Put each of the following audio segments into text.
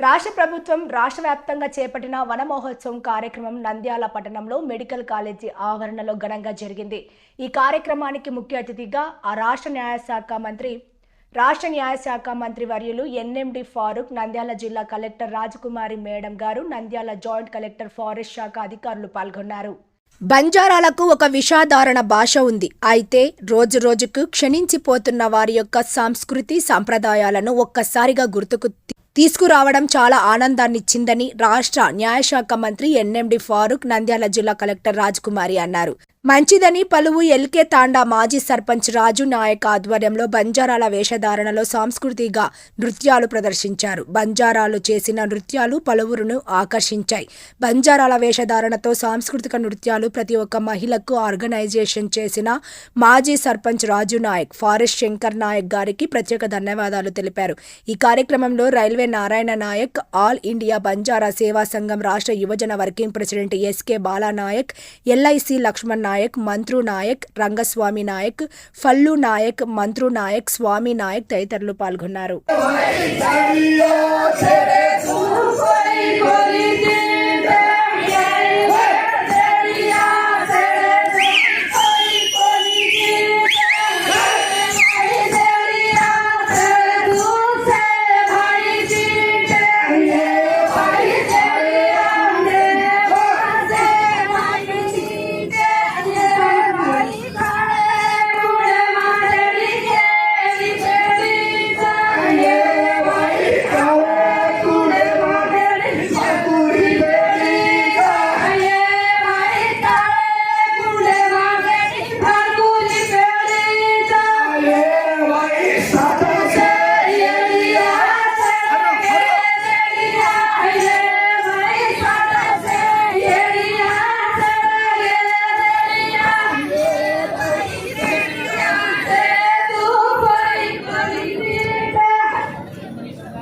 రాష్ట్ర ప్రభుత్వం రాష్ట్ర వ్యాప్తంగా చేపట్టిన వన మహోత్సవం కార్యక్రమం నంద్యాల పట్టణంలో మెడికల్ కాలేజీ ఆవరణలో ఘనంగా జరిగింది. ఈ కార్యక్రమానికి ముఖ్య అతిథిగా ఆ రాష్ట్ర న్యాయశాఖ మంత్రి రాష్ట్ర న్యాయశాఖ మంత్రి వర్యులు ఎన్ఎండి ఫారూక్ నంద్యాల జిల్లా కలెక్టర్ రాజకుమారి మేడం గారు నంద్యాల జాయింట్ కలెక్టర్ ఫారెస్ట్ శాఖ అధికారులు పాల్గొన్నారు. బంజారాలకు ఒక విషాదారణ భాష ఉంది. అయితే రోజు రోజుకు క్షణించిపోతున్న వారి యొక్క సంస్కృతి సంప్రదాయాలను ఒక్కసారిగా గుర్తుకు తీసుకురావడం చాలా ఆనందాన్నిచ్చిందని రాష్ట్ర న్యాయశాఖ మంత్రి ఎన్ఎండి ఫారూక్ నంద్యాల జిల్లా కలెక్టర్ రాజ్కుమారి అన్నారు. మంచిదని పలువు ఎల్కే తాండా మాజీ సర్పంచ్ రాజు నాయక్ ఆధ్వర్యంలో బంజారాల వేషధారణలో సాంస్కృతిక నృత్యాలు ప్రదర్శించారు. బంజారాలు చేసిన నృత్యాలు పలువురును ఆకర్షించాయి. బంజారాల వేషధారణతో సాంస్కృతిక నృత్యాలు ప్రతి ఒక్క మహిళకు ఆర్గనైజేషన్ చేసిన మాజీ సర్పంచ్ రాజు నాయక్ ఫారెస్ట్ శంకర్ నాయక్ గారికి ప్రత్యేక ధన్యవాదాలు తెలిపారు. ఈ కార్యక్రమంలో railway Narayana Nayak all India Banjara Seva Sangham రాష్ట్ర యువజన working president SK Balanayak LIC Laxman Nayak Mantru Nayak Rangaswamy Nayak Phallu Nayak Mantru Nayak Swamy Nayak తదితరులు పాల్గొన్నారు.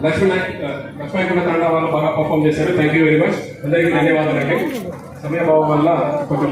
లక్ష్మీ నాయక్ లక్ష్మీకుండ తండా వాళ్ళు బాగా పర్ఫామ్ చేశారు. థ్యాంక్ యూ వెరీ మచ్ అందరికీ సమయ సమయభావం వల్ల కొంచెం